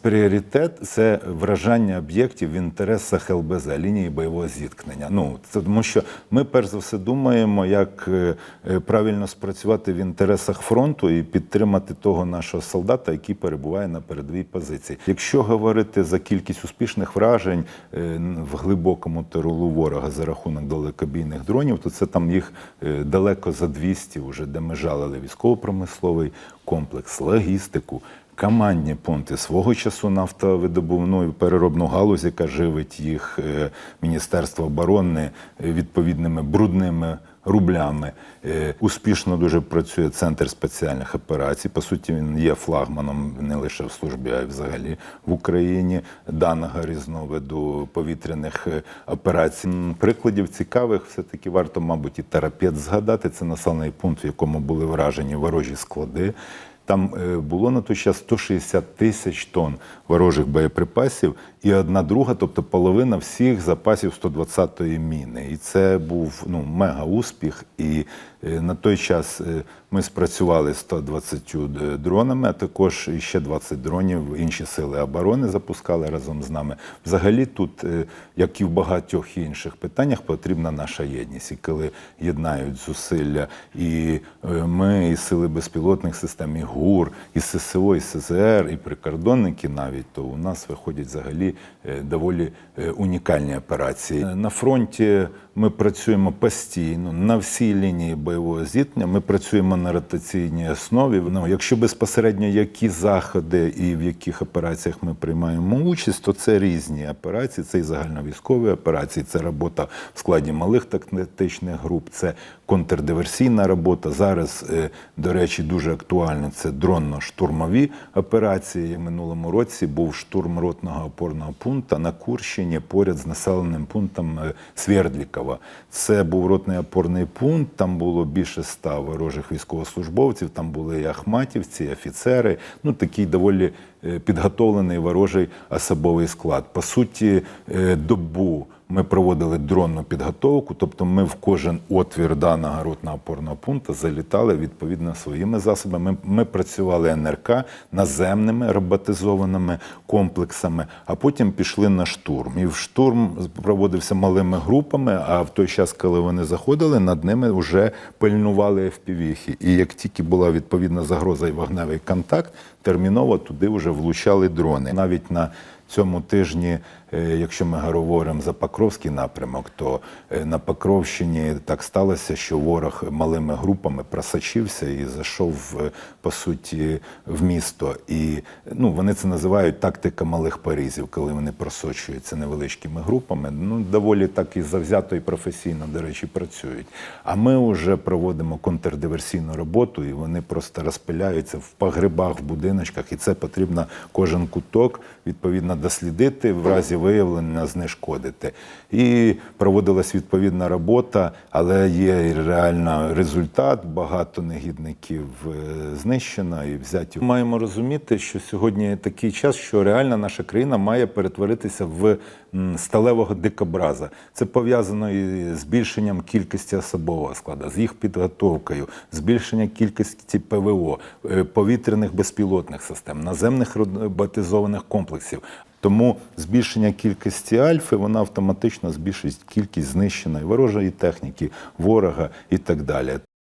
Пріоритет це вражання об'єктів в інтересах ЛБЗ, лінії бойового зіткнення. Ну це тому, що ми перш за все думаємо, як е, правильно спрацювати в інтересах фронту і підтримати того нашого солдата, який перебуває на передовій позиції. Якщо говорити за кількість успішних вражень е, в глибокому тирулу ворога за рахунок далекобійних дронів, то це там їх е, далеко за 200 вже, де ми жалили військово-промисловий комплекс, логістику. Командні пункти свого часу нафтовидобувну і переробну галузь, яка живить їх е, Міністерство оборони е, відповідними брудними рублями. Е, Успішно дуже працює центр спеціальних операцій. По суті, він є флагманом не лише в службі, а й взагалі в Україні даного різновиду повітряних операцій. Прикладів цікавих все-таки варто, мабуть, і терапет згадати. Це населений пункт, в якому були вражені ворожі склади. Там е, було на той час 160 тисяч тонн ворожих боєприпасів і одна друга, тобто половина всіх запасів 120-ї міни. І це був ну, мега успіх. І е, на той час е, ми спрацювали з 120 дронами, а також ще 20 дронів інші сили оборони запускали разом з нами. Взагалі, тут, як і в багатьох інших питаннях, потрібна наша єдність. І коли єднають зусилля і ми, і сили безпілотних систем, і ГУР, і ССО, і СЗР, і прикордонники навіть, то у нас виходять взагалі е, доволі е, унікальні операції. На фронті ми працюємо постійно на всій лінії бойового зіткнення. Ми працюємо на ротаційній основі. Ну, якщо безпосередньо які заходи і в яких операціях ми приймаємо участь, то це різні операції. Це і загальновійськові операції, це робота в складі малих тактичних груп, це контрдиверсійна робота. Зараз, е, до речі, дуже актуально це дронно-штурмові операції. В минулому році був штурм ротного опорного пункту на Курщині поряд з населеним пунктом е, Свердлікова. Це був ротний опорний пункт. Там було більше ста ворожих військовослужбовців. Там були і ахматівці, і офіцери. Ну такий доволі е, підготовлений ворожий особовий склад. По суті, добу. Ми проводили дронну підготовку, тобто ми в кожен отвір даного ротного опорного пункту залітали відповідно своїми засобами. Ми, ми працювали НРК наземними роботизованими комплексами, а потім пішли на штурм. І в штурм проводився малими групами. А в той час, коли вони заходили, над ними вже пильнували FPV-хи. І як тільки була відповідна загроза і вогневий контакт, терміново туди вже влучали дрони. Навіть на цьому тижні, е, якщо ми говоримо за Покровський напрямок, то е, на Покровщині так сталося, що ворог малими групами просочився і зайшов е, по суті в місто. І ну вони це називають тактика малих порізів, коли вони просочуються невеличкими групами. Ну доволі так і завзято і професійно, до речі, працюють. А ми вже проводимо контрдиверсійну роботу, і вони просто розпиляються в погребах, в будиночках, і це потрібно кожен куток відповідно дослідити, в разі виявлення знешкодити. І проводилась відповідна робота, але є реально результат. Багато негідників е, знищено і взяті. Маємо розуміти, що сьогодні такий час, що реально наша країна має перетворитися в сталевого дикобраза. Це пов'язано і з збільшенням кількості особового складу, з їх підготовкою, збільшення кількості ПВО, е, повітряних безпілотних систем, наземних роботизованих комплексів. Тому збільшення кількості альфи вона автоматично збільшить кількість знищеної ворожої техніки, ворога і так далі.